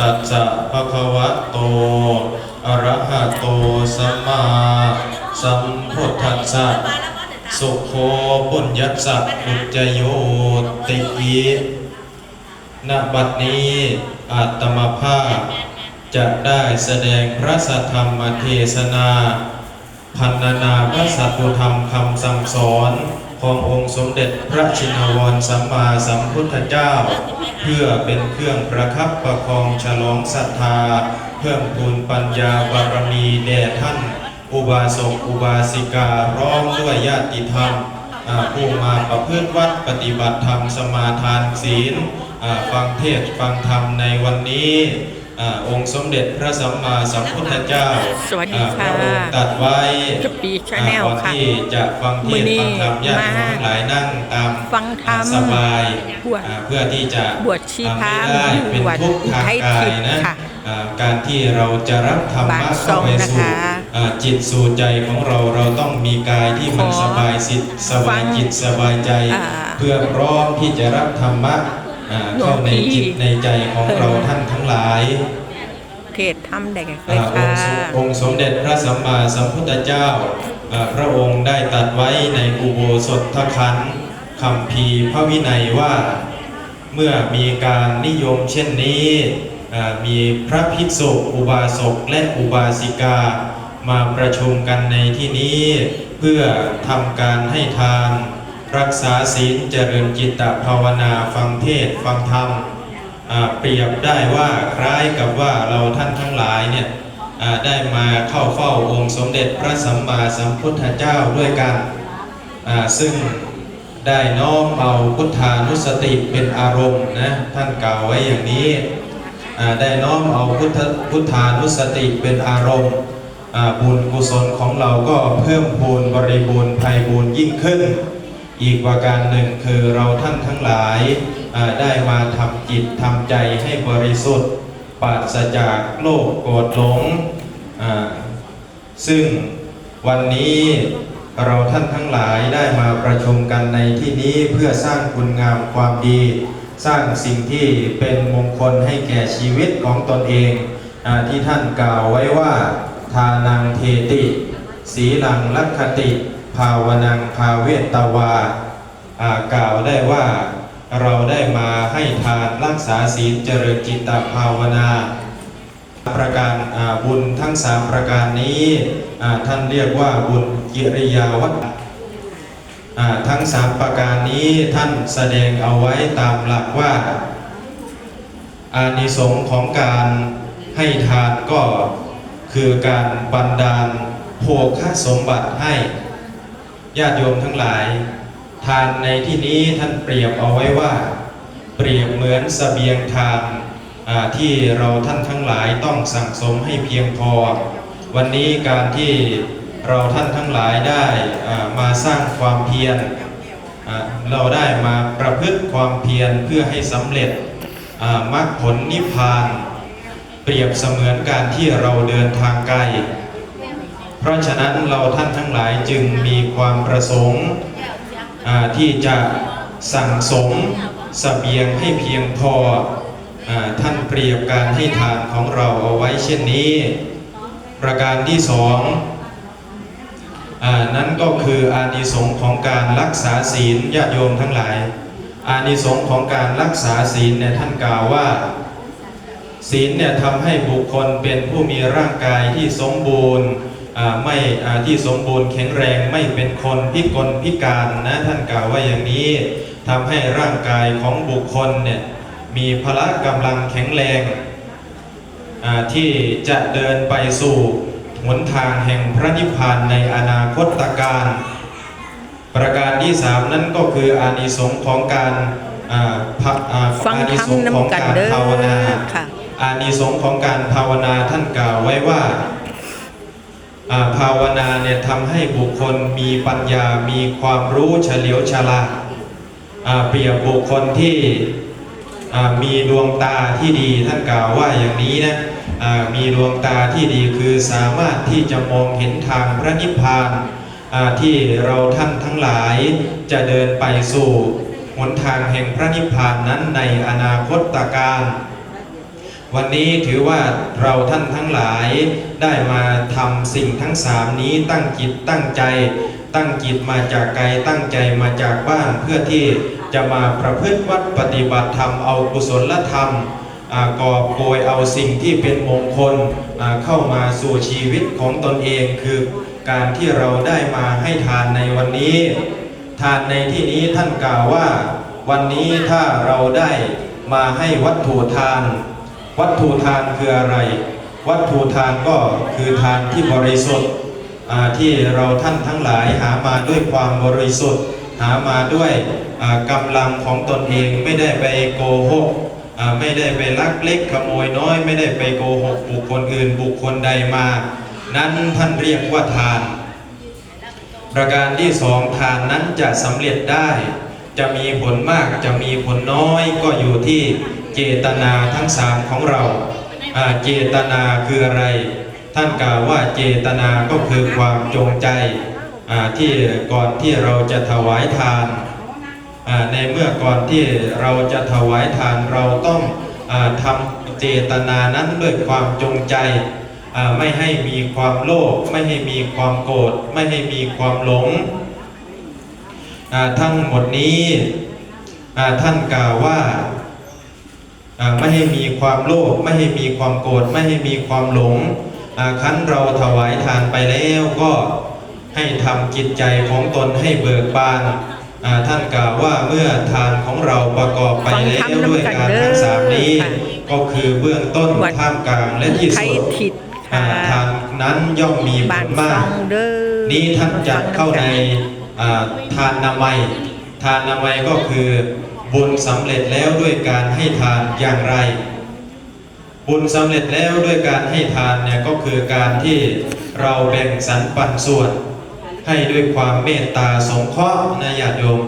ตัสสะภะคะวะโต อะระหะโตสัมมาสัมพุทธัสสะสุโคปุญญัสสะอุจโยติอิณบัดนี้อาตมาภาพ จะได้แสดงพระสัทธรรมเทศนา พันนานาพระสัตตุธรรมคำสั่งสอน ขององค์สมเด็จพระชินวรสัมมาสัมพุทธเจ้า เพื่อเป็นเครื่องประคับประคองฉลองศรัทธา เพิ่มพูนปัญญาบารมีแด่ท่าน อุบาสกอุบาสิการ้อมด้วยญาติธรรมผู้มาประพฤติวัดปฏิบัติธรรมสมาทานศีลฟังเทศฟังธรรมในวันนี้ อ่าองค์สมเด็จพระสัมมาสัมพุทธเจ้าสวัสดีค่ะอ่าพระองค์ตรัดไว้จะปีชาแนลก่อนค่ะที่จะฟังเทมื้ศอน์นี้ฟังธรรมญาติโยมมาทั้งหลายนั่งตามฟังธรรมสบายบวชอ่าเพื่อที่จะบวชชีพรามทำให้ได้เป็นบวชทุกข์ทางไทยกาทิยพย์นะค่ะอ่าการที่เราจะรับธรรบามะทรเข้างไปสู่นะคะอ่าจิตสู่ใจของเราเราต้องมีกายที่มันขอสบายสิทสบายจิตสบายใจอ่าเพื่อพร้อมที่จะรับธรรมะอ่า เข้าในหลวงพี่จิตในใจของเราท่านทั้งหลายเทศทำแดกเลอ่ายอค่ะงค์สมองค์สมเด็จพระสัมมาสัมพุทธเจ้าอ่าพระองค์ได้ตรัดไว้ในอุโบสถคันธ์คำพีร์พระวินัยว่า เมื่อมีการนิยมเช่นนี้อ่ามีพระภิกษุอุบาสกและอุบาสิกา มาประชุมกันในที่นี้ เพื่อทำการให้ทาน รักษาศีลเจริญจิตตภาวนาฟังเทศฟังธรรมเปรียบได้ว่าคล้ายกับว่าเราท่านทั้งหลายเนี่ยได้มาเข้าเฝ้าองค์สมเด็จพระสัมมาสัมพุทธเจ้าด้วยกัน ซึ่งได้น้อมเอาพุทธานุสติเป็นอารมณ์นะท่านกล่าวไว้อย่างนี้ได้น้อมเอาพุทธพุทธานุสติเป็นอารมณ์บุญกุศลของเราก็เพิ่มพูนบริบูรณ์ไพบูรณ์ยิ่งขึ้น อีกประการหนึ่งคือเราท่านทั้งหลายได้มาทำจิตทำใจให้บริสุทธิ์ปราศจากโลภโกรธหลง ซึ่งวันนี้เราท่านทั้งหลายได้มาประชุมกันในที่นี้เพื่อสร้างคุณงามความดี สร้างสิ่งที่เป็นมงคลให้แก่ชีวิตของตนเองอที่ท่านกล่าวไว้ว่า ทานังเทติ สีลังลักขติ ภาวนังภาเวตตวาอากล่าวได้ว่าเราได้มาให้ทานรักษาศีลเจริญจิตตภาวนาประการบุญทั้งสามประการนี้ท่านเรียกว่าบุญกิริยาวัตรทั้งสามประการนี้ท่านแสดงเอาไว้ตามหลักว่า อานิสงส์ของการให้ทานก็คือการบันดาลโภคสมบัติให้ ญาติโยมทั้งหลาย ทานในที่นี้ท่านเปรียบเอาไว้ว่า เปรียบเหมือนเสบียงทานที่เราท่านทั้งหลายต้องสั่งสมให้เพียงพอ วันนี้การที่เราท่านทั้งหลายได้มาสร้างความเพียรเราได้มาประพฤติความเพียรเพื่อให้สำเร็จมรรคผลนิพพาน เปรียบเสมือนการที่เราเดินทางไกล เพราะฉะนั้นเราท่านทั้งหลายจึงมีความประสงค์ที่จะสั่งสมเสบียงให้เพียงพออท่านเปรียบการให้ทานของเราเอาไว้เช่นนี้ ประการที่สองอนั้นก็คืออานิสงส์ของการรักษาศีลญาติโยมทั้งหลาย อานิสงส์ของการรักษาศีลเนี่ยท่านกล่าวว่า ศีลเนี่ยทำให้บุคคลเป็นผู้มีร่างกายที่สมบูรณ์ ไม่อ่าที่สมบูรณ์แข็งแรงไม่เป็นคนพิกลพิการนะท่านกล่าวว่าอย่างนี้ทำให้ร่างกายของบุคคลเนี่ยมีพละกำลังแข็งแรงอ่าที่จะเดินไปสู่หนทางแห่งพระนิพพานในอนาคตการ ประการที่สามนั่นก็คืออานิสงส์ของการอ่าพะอ่าฟังอานิธรรสมงส์ของนำกันการเด้อภาวนาค่ะอานิสงส์ของการภาวนาท่านกล่าวไว้ว่าอ่า ภาวนาเนี่ยทำให้บุคคลมีปัญญามีความรู้เฉลียวฉลาดเปรียบบุคคลที่มีดวงตาที่ดีท่านกล่าวว่าอย่างนี้นะมีดวงตาที่ดีคือสามารถที่จะมองเห็นทางพระนิพพานที่เราท่านทั้งหลายจะเดินไปสู่หนทางแห่งพระนิพพานนั้นในอนาคตการ วันนี้ถือว่าเราท่านทั้งหลายได้มาทำสิ่งทั้งสามนี้ตั้งจิตตั้งใจ ตั้งจิตมาจากไกลตั้งใจมาจากบ้านเพื่อที่จะมาประพฤติวัดปฏิบัติธรรมเอากุศลธรรมกอบโกยเอาสิ่งที่เป็นมงคลอ่าเข้ามาสู่ชีวิตของตนเองคือการที่เราได้มาให้ทานในวันนี้ ทานในที่นี้ท่านกล่าวว่า วันนี้ถ้าเราได้มาให้วัตถุทาน วัตถุทานคืออะไร วัตถุทานก็คือทานที่บริสุทธิ์ที่เราท่านทั้งหลายหามาด้วยความบริสุทธิ์ หามาด้วยอ่ากำลังของตนเองไม่ได้ไปโกหกไม่ได้ไปลักเล็กขโมยน้อย ไม่ได้ไปโกหกบุคคลอื่นบุคคลใดมา นั้นท่านเรียกว่าทาน ประการที่สองทานนั้นจะสำเร็จได้ จะมีผลมากจะมีผลน้อยก็อยู่ที่ เจตนาทั้งสามของเราเจตนาคืออะไร ท่านกล่าวว่าเจตนาก็คือความจงใจที่ก่อนที่เราจะถวายทานในเมื่อก่อนที่เราจะถวายทานเราต้องอทำเจตนานั้นด้วยความจงใจ ไม่ให้มีความโลภไม่ให้มีความโกรธไม่ให้มีความหลง ทั้งหมดนี้ท่านกล่าวว่า ไม่ให้มีความโลภไม่ให้มีความโกรธไม่ให้มีความหลงอ่าคันเราถวายทานไปแล้วก็ให้ทำจิตใจของตนให้เบิกบานอ่าท่านกล่าวว่าเมื่อทานของเราประกอบไปแล้วด้วยการทั้งสามนี้ ก็คือเบื้องต้นวัดท่ามกลางและที่ไทสุยดทิศอ่าค่ะทานนั้นย่อมมีผบ้านลฟมาอกงเด้อนี้ท่านจัดเข้าในอ่าทานนามัย ทานนามัยก็คือ บุญสำเร็จแล้วด้วยการให้ทานอย่างไร บุญสำเร็จแล้วด้วยการให้ทานเนี่ยก็คือการที่เราแบ่งสรรปันส่วน ให้ด้วยความเมตตาสงเคราะห์นะญาติโยม